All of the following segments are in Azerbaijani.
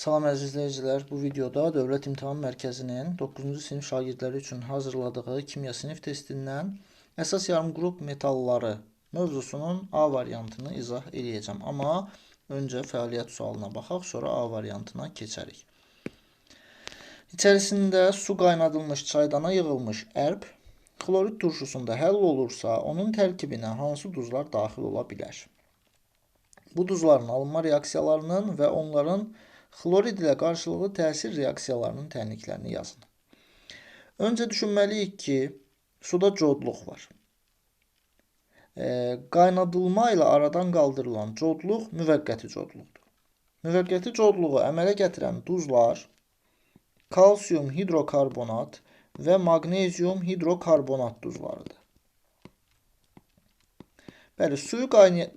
Salam əziz izləyicilər, bu videoda Dövlət İmtahan Mərkəzinin 9-cu sinif şagirdləri üçün hazırladığı kimya sinif testindən əsas yarımqrup metalları mövzusunun A variantını izah eləyəcəm. Amma öncə fəaliyyət sualına baxaq, sonra A variantına keçərik. İçərisində su qaynadılmış çaydana yığılmış ərb xlorid turşusunda həll olursa, onun tərkibinə hansı duzlar daxil ola bilər? Bu duzların alınma reaksiyalarının və onların xlorid ilə qarşılıqlı təsir reaksiyalarının tənliklərini yazın. Öncə düşünməliyik ki, suda codluq var. E, qaynadılma ilə aradan qaldırılan codluq müvəqqəti codluqdur. Müvəqqəti codluğu əmələ gətirən duzlar kalsium hidrokarbonat və maqnezium hidrokarbonat duzlarıdır. Bəli, suyu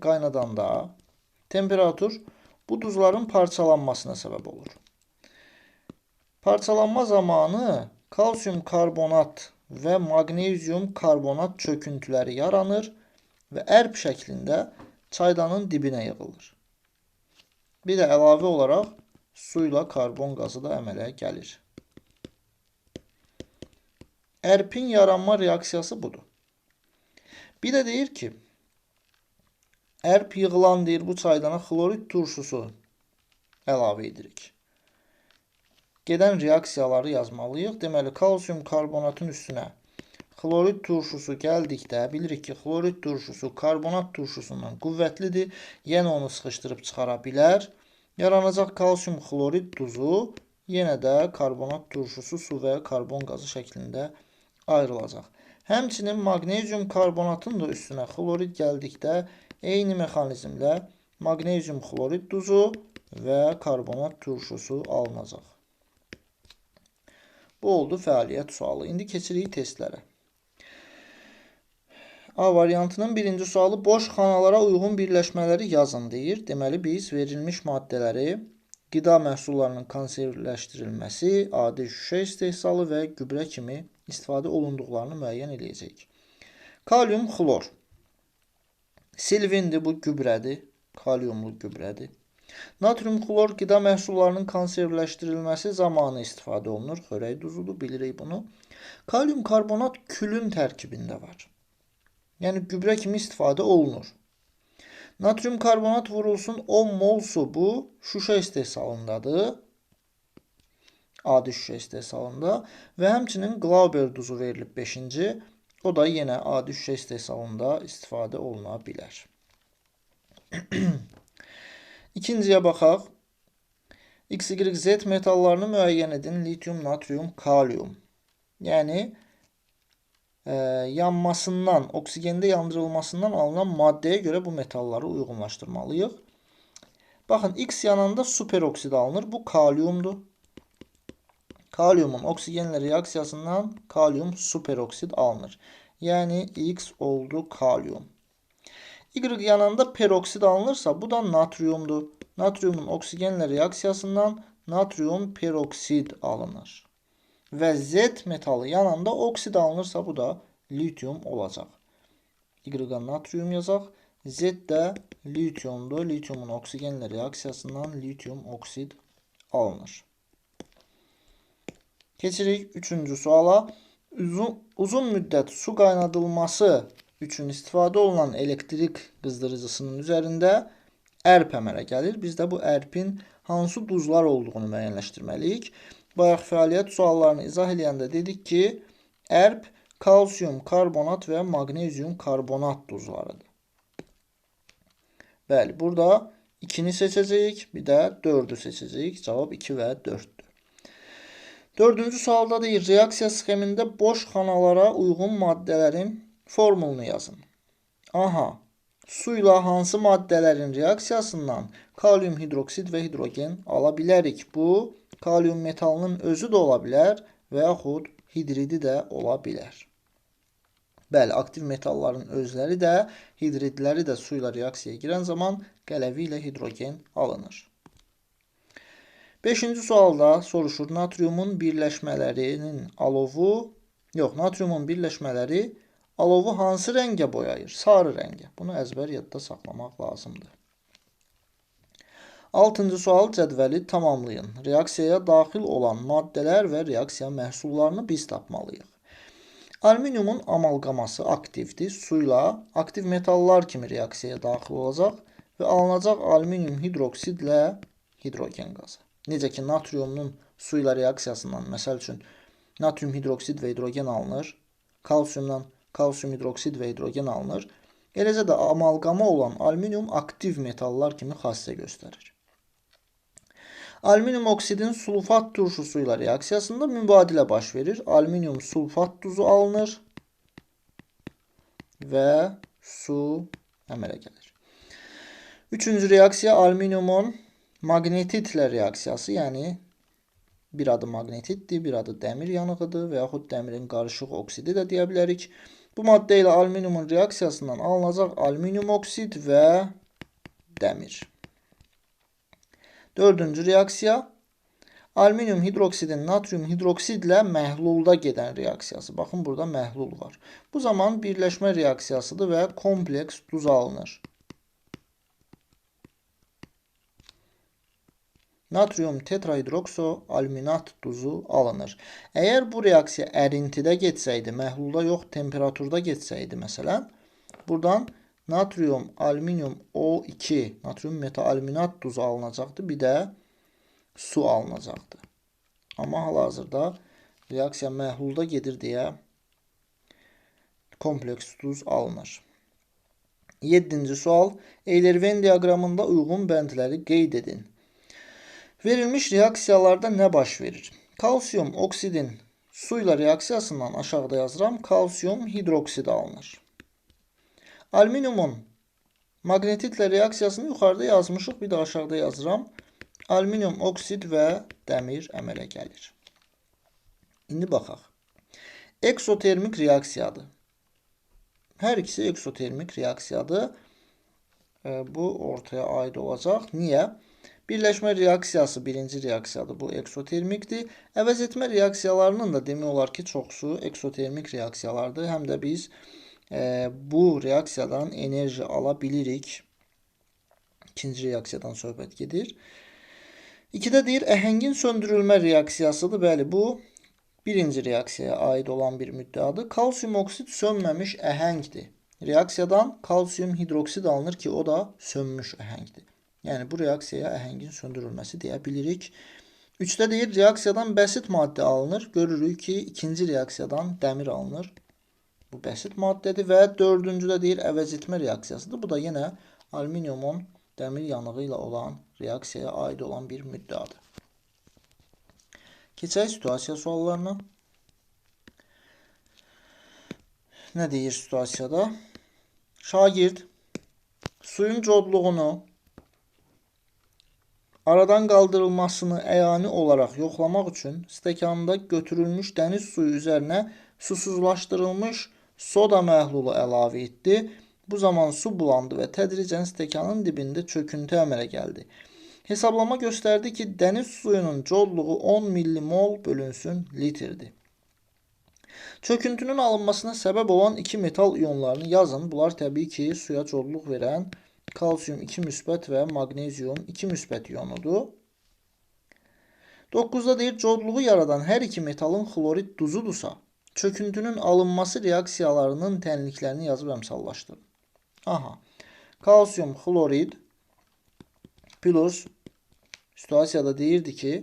qaynadanda temperatur bu duzların parçalanmasına səbəb olur. Parçalanma zamanı kalsium karbonat və maqnezium karbonat çöküntüləri yaranır və ərb şəklində çaydanın dibinə yığılır. Bir də əlavə olaraq su ilə karbon qazı da əmələ gəlir. Ərpin yaranma reaksiyası budur. Bir də deyir ki, Erp yığılan deyir bu çaydana xlorid turşusu əlavə edirik. Gedən reaksiyaları yazmalıyıq. Deməli, kalsium karbonatın üstünə xlorid turşusu gəldikdə bilirik ki, xlorid turşusu karbonat turşusundan qüvvətlidir. Yenə onu sıxışdırıb çıxara bilər. Yaranacaq kalsium xlorid duzu yenə də karbonat turşusu su və karbon qazı şəklində ayrılacaq. Həmçinin maqnezium karbonatın da üstünə xlorid gəldikdə Eyni mexanizmlə maqnezium xlorid duzu və karbonat turşusu alınacaq. Bu oldu fəaliyyət sualı. İndi keçirik testlərə. A variantının birinci sualı boş xanalara uyğun birləşmələri yazın deyir. Deməli biz verilmiş maddələri qida məhsullarının konservləşdirilməsi, adi şüşə istehsalı və gübrə kimi istifadə olunduqlarını müəyyən edəcəyik. Kalium xlor Silvindir, bu gübrədir. Kaliumlu gübrədir. Natrium xlor qida məhsullarının konservləşdirilməsi zamanı istifadə olunur. Xörək duzudur, bilirik bunu. Kalium karbonat külün tərkibində var. Yəni gübrə kimi istifadə olunur. Natrium karbonat vurulsun 10 mol su bu şüşə istehsalındadır. Adi şüşə istehsalında və həmçinin Glauber duzu verilib 5-ci. O da yenə adi şüşə istehsalında istifadə oluna bilər. İkinciyə baxaq. X, Y, Z metallarını müəyyən edin. Litium, natrium, kalium. Yəni e, yanmasından, oksigende yandırılmasından alınan maddəyə görə bu metalları uyğunlaşdırmalıyıq. Baxın, X yananda superoksid alınır. Bu kaliumdur. Kaliumun oksigenlə reaksiyasından kalium superoksid alınır. Yəni X oldu kalium. Y yanında peroksid alınırsa bu da natriumdur. Natriumun oksigenlə reaksiyasından natrium peroksid alınır. Və Z metalı yanında oksid alınırsa bu da litium olacaq. Y-a natrium yazaq. Z də litiumdur. Litiumun oksigenlə reaksiyasından litium oksid alınır. Keçirik üçüncü suala. Uzun, uzun müddət su qaynadılması üçün istifadə olunan elektrik qızdırıcısının üzərində ərp əmələ gəlir. Biz də bu ərpin hansı duzlar olduğunu müəyyənləşdirməliyik. Bayaq fəaliyyət suallarını izah edəndə dedik ki, ərp kalsium karbonat və maqnezium karbonat duzlarıdır. Bəli, burada 2-ni seçəcəyik, bir də 4-ü seçəcəyik. Cavab 2 və 4-dür. Dördüncü sualda deyir, reaksiya sxemində boş xanalara uyğun maddələrin formulunu yazın. Aha, su ilə hansı maddələrin reaksiyasından kalium hidroksid və hidrogen ala bilərik? Bu, kalium metalının özü də ola bilər və yaxud hidridi də ola bilər. Bəli, aktiv metalların özləri də, hidridləri də su ilə reaksiyaya girən zaman qələvi ilə hidrogen alınır. Beşinci sualda soruşur, natriumun birləşmələrinin alovu, yox, natriumun birləşmələri alovu hansı rəngə boyayır? Sarı rəngə. Bunu əzbər yadda saxlamaq lazımdır. Altıncı sual cədvəli tamamlayın. Reaksiyaya daxil olan maddələr və reaksiya məhsullarını biz tapmalıyıq. Alüminiumun amalqaması aktivdir. Su ilə aktiv metallar kimi reaksiyaya daxil olacaq və alınacaq alüminium hidroksidlə hidrogen qazı. Necə ki, natriumun su ilə reaksiyasından, məsəl üçün, natrium hidroksid və hidrogen alınır, kalsiumdan kalsium hidroksid və hidrogen alınır. Eləcə də amalqama olan alüminium aktiv metallar kimi xassə göstərir. Alüminium oksidin sulfat turşusu ilə reaksiyasında mübadilə baş verir. Alüminium sulfat duzu alınır və su əmələ gəlir. Üçüncü reaksiya alüminiumun magnetitlə reaksiyası, yəni bir adı magnetitdir, bir adı dəmir yanığıdır və yaxud dəmirin qarışıq oksidi də deyə bilərik. Bu maddə ilə alüminiumun reaksiyasından alınacaq alüminium oksid və dəmir. Dördüncü reaksiya alüminium hidroksidin natrium hidroksidlə məhlulda gedən reaksiyası. Baxın burada məhlul var. Bu zaman birləşmə reaksiyasıdır və kompleks duz alınır. Natrium tetrahidrokso alüminat duzu alınır. Əgər bu reaksiya ərintidə getsəydi, məhlulda yox, temperaturda getsəydi məsələn, buradan natrium, alüminium O2, natrium metaalüminat duzu alınacaqdı. Bir də su alınacaqdı. Amma hal-hazırda reaksiya məhlulda gedir deyə kompleks duz alınır. 7-ci sual. Eyler-Venn diaqramında uyğun bəndləri qeyd edin. Verilmiş reaksiyalarda nə baş verir? Kalsium oksidin su ilə reaksiyasından aşağıda yazıram. Kalsium hidroksid alınır. Alüminiumun maqnetitlə reaksiyasını yuxarıda yazmışıq, bir də aşağıda yazıram. Alüminium oksid və dəmir əmələ gəlir. İndi baxaq. Eksotermik reaksiyadır. Hər ikisi eksotermik reaksiyadır. Bu ortaya aid olacaq. Niyə? Birləşmə reaksiyası birinci reaksiyadır. Bu eksotermikdir. Əvəz etmə reaksiyalarının da demək olar ki, çoxsu eksotermik reaksiyalardır. Həm də biz e, bu reaksiyadan enerji ala bilirik. İkinci reaksiyadan söhbət gedir. İkidə deyir, əhəngin söndürülmə reaksiyasıdır. Bəli, bu birinci reaksiyaya aid olan bir müddəadır. Kalsium oksid sönməmiş əhəngdir. Reaksiyadan kalsium hidroksid alınır ki, o da sönmüş əhəngdir. Yəni bu reaksiyaya əhəngin söndürülməsi deyə bilirik. 3-də deyir, reaksiyadan bəsit maddə alınır. Görürük ki, ikinci reaksiyadan dəmir alınır. Bu bəsit maddədir və dördüncüdə deyir əvəz etmə reaksiyasıdır. Bu da yenə alüminiumun dəmir yanığı ilə olan reaksiyaya aid olan bir müddəadır. Keçək situasiya suallarına. Nə deyir situasiyada? Şagird suyun codluğunu aradan qaldırılmasını əyani olaraq yoxlamaq üçün stəkanda götürülmüş dəniz suyu üzərinə susuzlaşdırılmış soda məhlulu əlavə etdi. Bu zaman su bulandı və tədricən stəkanın dibində çöküntü əmələ gəldi. Hesablama göstərdi ki, dəniz suyunun codluğu 10 millimol bölünsün litrdir. Çöküntünün alınmasına səbəb olan iki metal iyonlarını yazın. Bunlar təbii ki, suya codluq verən kalsium 2 müsbət və maqnezium 2 müsbət ionudur. 9-da deyir, codluğu yaradan hər iki metalın xlorid duzudursa, çöküntünün alınması reaksiyalarının tənliklərini yazıb əmsallaşdırın. Aha. Kalsium xlorid plus situasiyada deyirdi ki,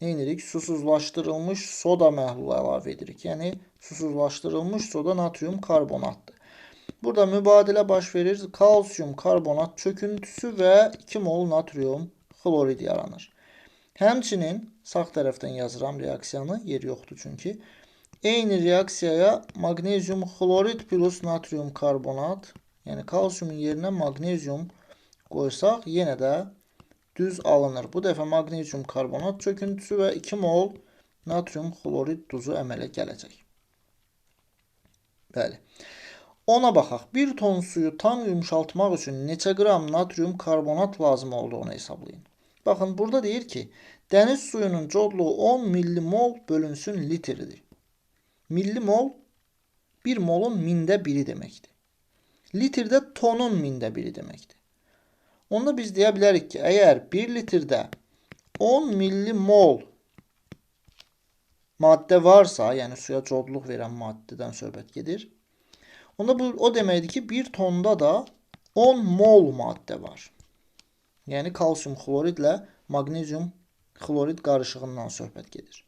neynirik? Susuzlaşdırılmış soda məhlulu əlavə edirik. Yəni susuzlaşdırılmış soda natrium karbonatdır. Burada mübadilə baş verir. Kalsium karbonat çöküntüsü və 2 mol natrium xlorid yaranır. Həmçinin sağ tərəfdən yazıram reaksiyanı, yer yoxdur çünki. Eyni reaksiyaya magnezyum xlorid plus natrium karbonat, yəni kalsiumun yerinə magnezyum qoysaq, yenə də düz alınır. Bu dəfə magnezyum karbonat çöküntüsü və 2 mol natrium xlorid duzu əmələ gələcək. Bəli. Ona baxaq. 1 ton suyu tam yumşaltmaq üçün neçə qram natrium karbonat lazım olduğunu hesablayın. Baxın, burada deyir ki, dəniz suyunun codluğu 10 millimol bölünsün litrdir. Millimol 1 molun mində biri deməkdir. Litrdə tonun mində biri deməkdir. Onda biz deyə bilərik ki, əgər 1 litrdə 10 millimol maddə varsa, yəni suya codluq verən maddədən söhbət gedir. Onda bu o deməkdir ki, 1 tonda da 10 mol maddə var. Yəni kalsium xloridlə maqnezium xlorid qarışığından söhbət gedir.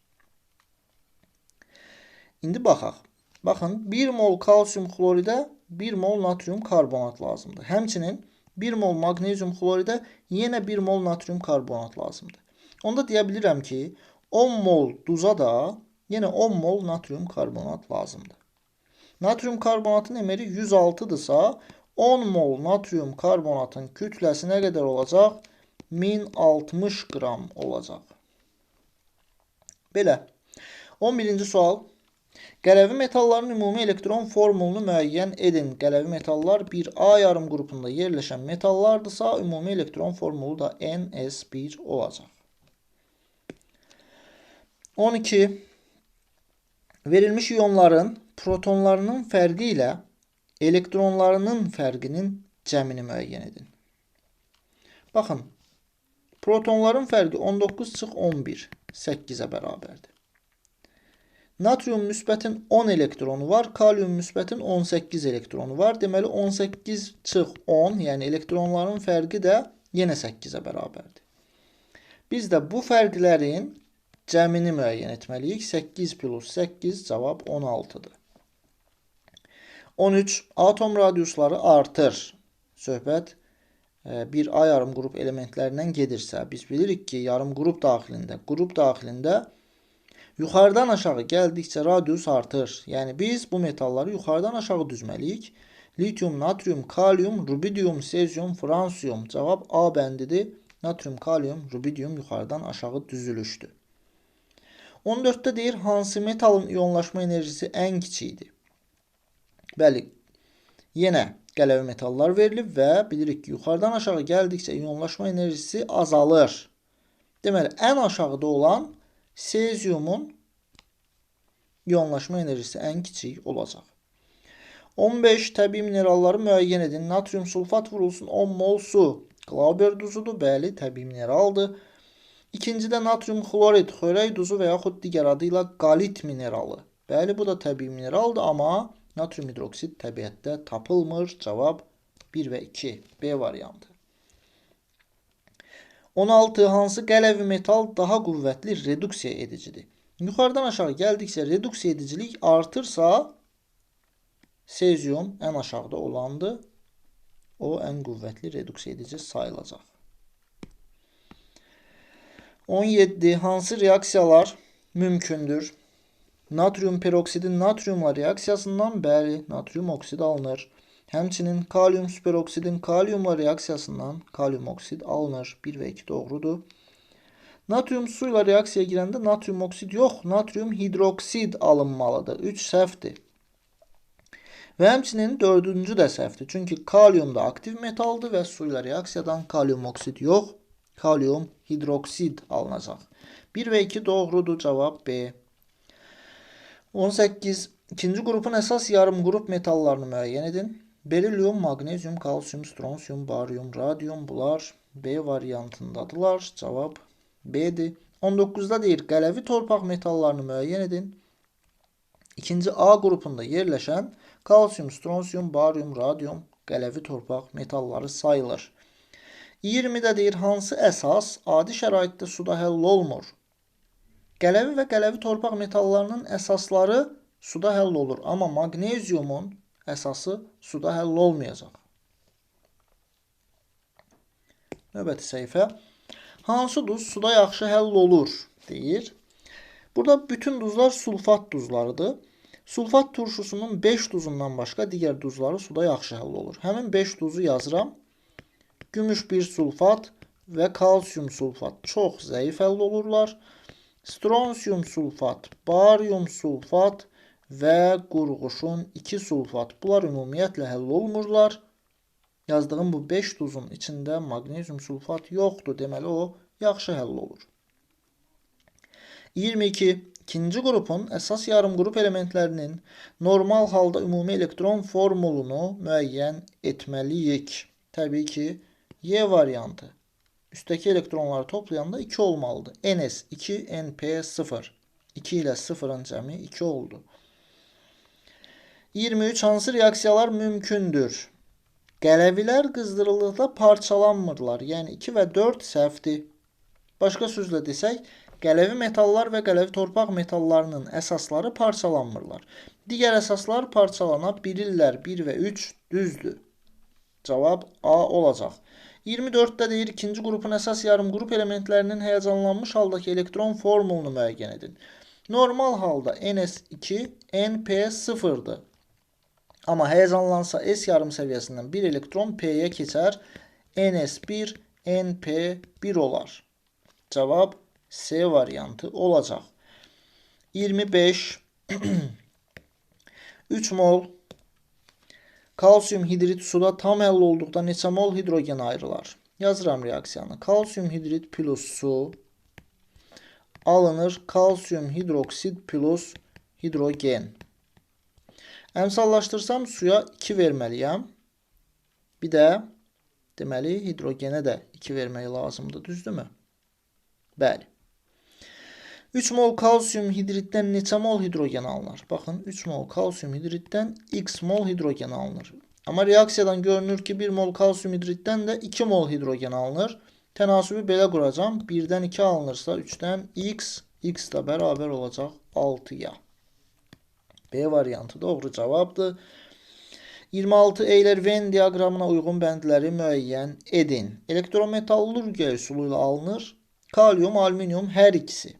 İndi baxaq. Baxın, 1 mol kalsium xloridə 1 mol natrium karbonat lazımdır. Həmçinin 1 mol maqnezium xloridə yenə 1 mol natrium karbonat lazımdır. Onda deyə bilirəm ki, 10 mol duza da yenə 10 mol natrium karbonat lazımdır. Natrium karbonatın emeri 106-dırsa, 10 mol natrium karbonatın kütləsi nə qədər olacaq? 1060 qram olacaq. Belə. 11-ci sual. Qələvi metalların ümumi elektron formulunu müəyyən edin. Qələvi metallar bir A yarım qrupunda yerləşən metallardırsa, ümumi elektron formulu da NS1 olacaq. 12. Verilmiş iyonların protonlarının fərqi ilə elektronlarının fərqinin cəmini müəyyən edin. Baxın, protonların fərqi 19 çıx 11, 8-ə bərabərdir. Natrium müsbətin 10 elektronu var, kalium müsbətin 18 elektronu var. Deməli 18 çıx 10, yəni elektronların fərqi də yenə 8-ə bərabərdir. Biz də bu fərqlərin cəmini müəyyən etməliyik. 8 plus 8 cavab 16-dır. 13. Atom radiusları artır. Söhbət e, bir A yarım qrup elementlərindən gedirsə, biz bilirik ki, yarım qrup daxilində, qrup daxilində yuxarıdan aşağı gəldikcə radius artır. Yəni biz bu metalları yuxarıdan aşağı düzməliyik. Litium, natrium, kalium, rubidium, sezium, fransiyum. Cavab A bəndidir. Natrium, kalium, rubidium yuxarıdan aşağı düzülüşdür. 14-də deyir hansı metalın iyonlaşma enerjisi ən kiçikdir? Bəli, yenə qələvi metallar verilib və bilirik ki, yuxarıdan aşağı gəldikcə iyonlaşma enerjisi azalır. Deməli, ən aşağıda olan seziumun iyonlaşma enerjisi ən kiçik olacaq. 15 təbii mineralları müəyyən edin. Natrium sulfat vurulsun 10 mol su. Glauber duzudur, bəli, təbii mineraldır. İkincidə natrium xlorid, xörək duzu və yaxud digər adı ilə qalit mineralı. Bəli, bu da təbii mineraldır, amma natrium hidroksid təbiətdə tapılmır. Cavab 1 və 2. B variantı. 16. Hansı qələvi metal daha qüvvətli reduksiya edicidir? Yuxarıdan aşağı gəldikcə reduksiya edicilik artırsa, sezium ən aşağıda olandır. O ən qüvvətli reduksiya edici sayılacaq. 17. Hansı reaksiyalar mümkündür? Natrium peroksidin natriumla reaksiyasından bəli, natrium oksid alınır. Həmçinin kalium superoksidin kaliumla reaksiyasından kalium oksid alınır. 1 və 2 doğrudur. Natrium su ilə reaksiyaya girəndə natrium oksid yox, natrium hidroksid alınmalıdır. 3 səhvdir. Və həmçinin dördüncü də səhvdir. Çünki kalium da aktiv metaldır və su ilə reaksiyadan kalium oksid yox, kalium hidroksid alınacaq. 1 və 2 doğrudur. Cavab B. 18. İkinci qrupun əsas yarım qrup metallarını müəyyən edin. Berilyum, maqnezium, kalsium, stronsium, barium, radium bunlar B variantındadılar. Cavab B-dir. 19-da deyir qələvi torpaq metallarını müəyyən edin. İkinci A qrupunda yerləşən kalsium, stronsium, barium, radium qələvi torpaq metalları sayılır. 20-də deyir hansı əsas adi şəraitdə suda həll olmur? Qələvi və qələvi torpaq metallarının əsasları suda həll olur, amma maqneziumun əsası suda həll olmayacaq. Növbəti səhifə. Hansı duz suda yaxşı həll olur deyir. Burada bütün duzlar sulfat duzlarıdır. Sulfat turşusunun 5 duzundan başqa digər duzları suda yaxşı həll olur. Həmin 5 duzu yazıram. Gümüş bir sulfat və kalsium sulfat çox zəif həll olurlar. Stronsium sulfat, barium sulfat və qurğuşun 2 sulfat. Bunlar ümumiyyətlə həll olmurlar. Yazdığım bu 5 duzun içində maqnezium sulfat yoxdur. Deməli o yaxşı həll olur. 22. İkinci qrupun əsas yarım qrup elementlərinin normal halda ümumi elektron formulunu müəyyən etməliyik. Təbii ki, Y variantı. Üstteki elektronları toplayanda 2 olmalıdır. NS 2, NP 0. 2 ile 0'ın cəmi 2 oldu. 23 hansı reaksiyalar mümkündür? Qələvilər qızdırıldıqda parçalanmırlar. Yəni 2 və 4 səhvdir. Başqa sözlə desək, qələvi metallar və qələvi torpaq metallarının əsasları parçalanmırlar. Digər əsaslar parçalana bilirlər. 1 və 3 düzdür. Cavab A olacaq. 24-də deyir, ikinci qrupun əsas yarım qrup elementlərinin həyəcanlanmış haldakı elektron formulunu müəyyən edin. Normal halda NS2 NP 0-dır. Amma S yarım səviyyəsindən bir elektron P-yə keçər. NS1 NP1 olar. Cavab C variantı olacaq. 25 3 mol kalsium hidrit suda tam həll olduqda neçə mol hidrogen ayrılar? Yazıram reaksiyanı. Kalsium hidrit plus su alınır. Kalsium hidroksid plus hidrogen. Əmsallaşdırsam suya 2 verməliyəm. Bir də deməli hidrogenə də 2 vermək lazımdır, düzdürmü? Bəli. 3 mol kalsium hidritdən neçə mol hidrogen alınır? Baxın, 3 mol kalsium hidritdən x mol hidrogen alınır. Amma reaksiyadan görünür ki, 1 mol kalsium hidritdən də 2 mol hidrogen alınır. Tənasübü belə quracam. 1-dən 2 alınırsa 3-dən x, x da bərabər olacaq 6-ya. B variantı doğru cavabdır. 26 Euler Venn diaqramına uyğun bəndləri müəyyən edin. Elektrometallurgiya üsulu ilə alınır. Kalium, alüminium hər ikisi.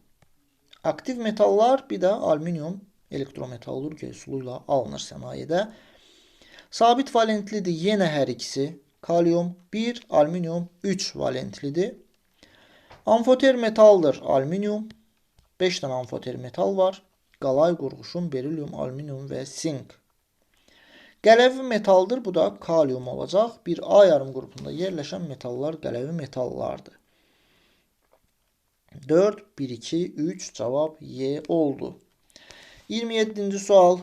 Aktiv metallar bir də alüminium elektrometallurgiya üsulu ilə alınır sənayedə. Sabit valentlidir yenə hər ikisi. Kalium 1, alüminium 3 valentlidir. Amfoter metaldır alüminium. 5 dənə amfoter metal var qalay qurğuşun berilyum, alüminium və sink. Qələvi metaldır. Bu da kalium olacaq. Bir A yarım qrupunda yerləşən metallar qələvi metallardır. 4, 1, 2, 3 cavab Y oldu. 27-ci sual.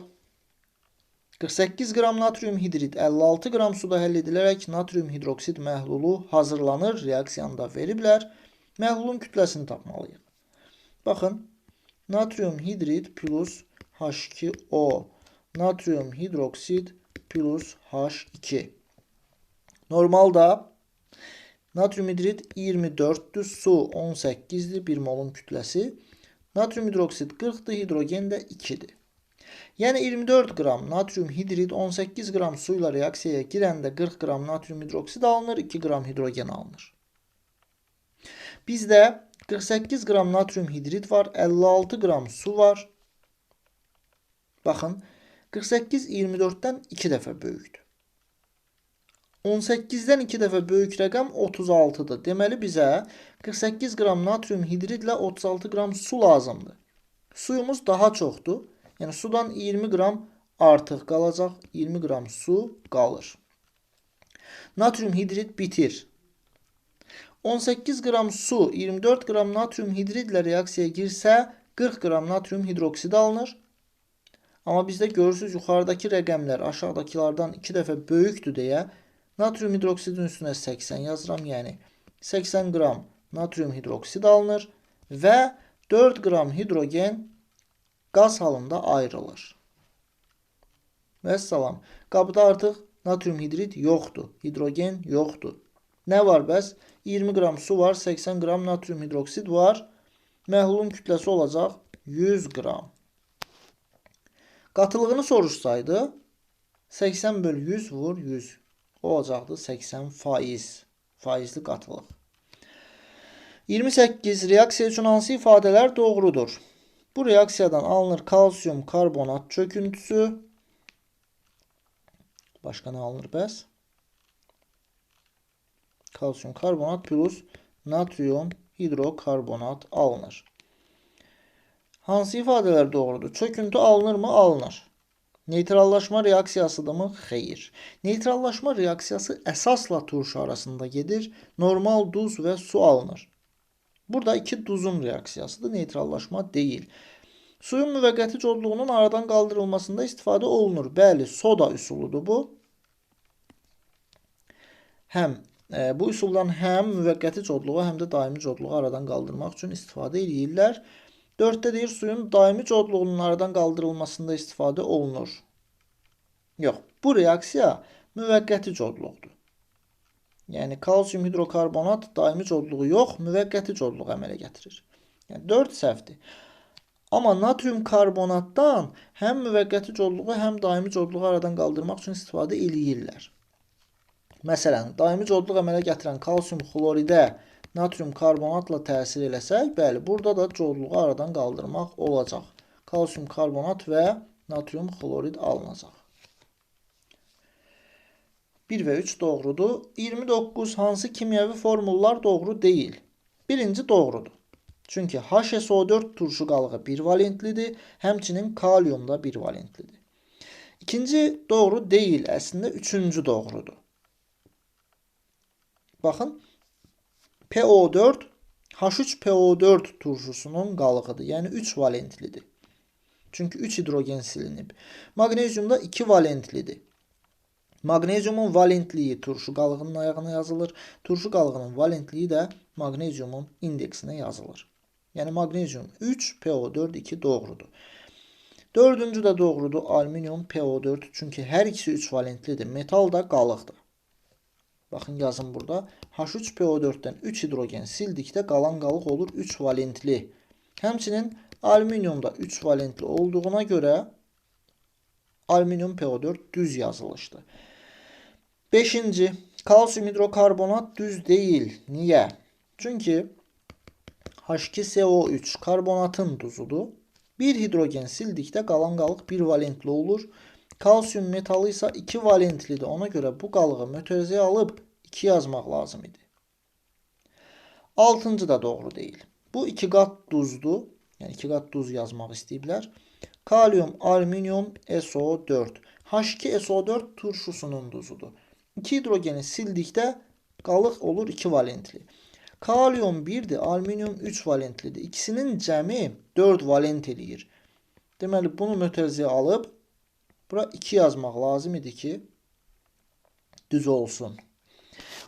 48 qram natrium hidrid 56 qram suda həll edilərək natrium hidroksid məhlulu hazırlanır. Reaksiyanda veriblər. Məhlulun kütləsini tapmalıyıq. Baxın, natrium hidrid plus H2O, natrium hidroksid plus H2. Normalda natrium hidrid 24'dür, su 18'dir, 1 molun kütləsi. Natrium hidroksid 40'dır, hidrogen də 2-dir. Yəni 24 qram natrium hidrid 18 qram su ilə reaksiyaya girəndə 40 qram natrium hidroksid alınır, 2 qram hidrogen alınır. Bizdə 48 qram natrium hidrid var, 56 qram su var. Baxın, 48 24-dən 2 dəfə böyükdür. 18-dən 2 dəfə böyük rəqəm 36-dır. Deməli bizə 48 qram natrium hidridlə 36 qram su lazımdır. Suyumuz daha çoxdur. Yəni sudan 20 qram artıq qalacaq. 20 qram su qalır. Natrium hidrid bitir. 18 qram su 24 qram natrium hidridlə reaksiyaya girsə 40 qram natrium hidroksidi alınır. Amma bizdə görürsüz yuxarıdakı rəqəmlər aşağıdakılardan 2 dəfə böyükdür deyə natrium hidroksidin üstünə 80 yazıram. Yəni 80 qram natrium hidroksid alınır və 4 qram hidrogen qaz halında ayrılır. Vəssalam. Qabda artıq natrium hidrid yoxdur, hidrogen yoxdur. Nə var bəs? 20 qram su var, 80 qram natrium hidroksid var. Məhlulun kütləsi olacaq 100 qram. Qatılığını soruşsaydı 80 böl 100 vur 100 olacaqdı 80 faiz. Faizli qatılıq. 28. Reaksiya üçün hansı ifadələr doğrudur? Bu reaksiyadan alınır kalsium karbonat çöküntüsü. Başqa nə alınır bəs? kalsiyum karbonat plus natrium hidrokarbonat alınır. Hansı ifadələr doğrudur? Çöküntü alınırmı? Alınır. Neytrallaşma reaksiyasıdırmı? Xeyr. Neytrallaşma reaksiyası əsasla turşu arasında gedir. Normal duz və su alınır. Burada iki duzun reaksiyasıdır. Neytrallaşma deyil. Suyun müvəqqəti codluğunun aradan qaldırılmasında istifadə olunur. Bəli, soda üsuludur bu. Həm e, bu üsuldan həm müvəqqəti codluğu, həm də daimi codluğu aradan qaldırmaq üçün istifadə edirlər. 4-də deyir suyun daimi codluğunun aradan qaldırılmasında istifadə olunur. Yox, bu reaksiya müvəqqəti codluqdur. Yəni kalsium hidrokarbonat daimi codluğu yox, müvəqqəti codluq əmələ gətirir. Yəni 4 səhvdir. Amma natrium karbonatdan həm müvəqqəti codluğu, həm daimi codluğu aradan qaldırmaq üçün istifadə eləyirlər. Məsələn, daimi codluq əmələ gətirən kalsium xloridə natrium karbonatla təsir eləsək, bəli, burada da codluğu aradan qaldırmaq olacaq. Kalsium karbonat və natrium xlorid alınacaq. 1 və 3 doğrudur. 29 hansı kimyəvi formullar doğru deyil? Birinci doğrudur. Çünki HSO4 turşu qalığı 1 valentlidir, həmçinin kalium da 1 valentlidir. İkinci doğru deyil, əslində üçüncü doğrudur. Baxın, PO4 H3PO4 turşusunun qalığıdır. Yəni 3 valentlidir. Çünki 3 hidrogen silinib. Maqnezium da 2 valentlidir. Maqneziumun valentliyi turşu qalığının ayağına yazılır. Turşu qalığının valentliyi də maqneziumun indeksinə yazılır. Yəni maqnezium 3, PO4 2 doğrudur. Dördüncü də doğrudur. Alüminium PO4 çünki hər ikisi 3 valentlidir. Metal da qalıqdır. Baxın yazın burada. H3PO4-dən 3 hidrogen sildikdə qalan qalıq olur 3 valentli. Həmçinin alüminiumda 3 valentli olduğuna görə alüminium PO4 düz yazılışdı. 5-ci kalsium hidrokarbonat düz deyil. Niyə? Çünki H2SO3 karbonatın duzudur. Bir hidrogen sildikdə qalan qalıq 1 valentli olur. Kalsium metalı isə 2 valentlidir. Ona görə bu qalığı mötərizəyə alıb 2 yazmaq lazım idi. 6-cı da doğru deyil. Bu 2 qat duzdur. Yəni 2 qat duz yazmaq istəyiblər. Kalium, alüminium, SO4. H2SO4 turşusunun duzudur. 2 hidrogeni sildikdə qalıq olur 2 valentli. Kalium 1-dir, alüminium 3 valentlidir. İkisinin cəmi 4 valent eləyir. Deməli bunu mötərizəyə alıb Bura 2 yazmaq lazım idi ki, düz olsun.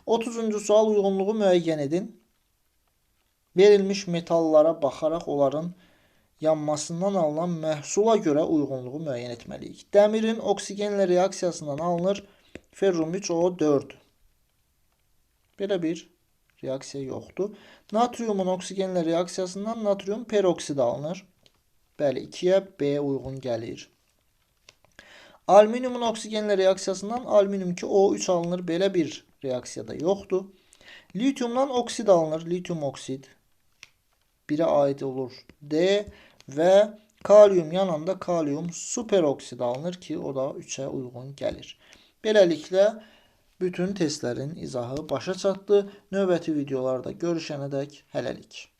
30-cu sual uyğunluğu müəyyən edin. Verilmiş metallara baxaraq onların yanmasından alınan məhsula görə uyğunluğu müəyyən etməliyik. Dəmirin oksigenlə reaksiyasından alınır ferrum 3O4. Belə bir reaksiya yoxdur. Natriumun oksigenlə reaksiyasından natrium peroksid alınır. Bəli, 2-yə B uyğun gəlir. Alüminiumun oksigenlə reaksiyasından alüminium 2O3 alınır. Belə bir reaksiyada yoxdur. Litiumdan oksid alınır. Litium oksid 1-ə aid olur D və kalium yanında kalium superoksid alınır ki, o da 3-ə uyğun gəlir. Beləliklə bütün testlərin izahı başa çatdı. Növbəti videolarda görüşənədək hələlik.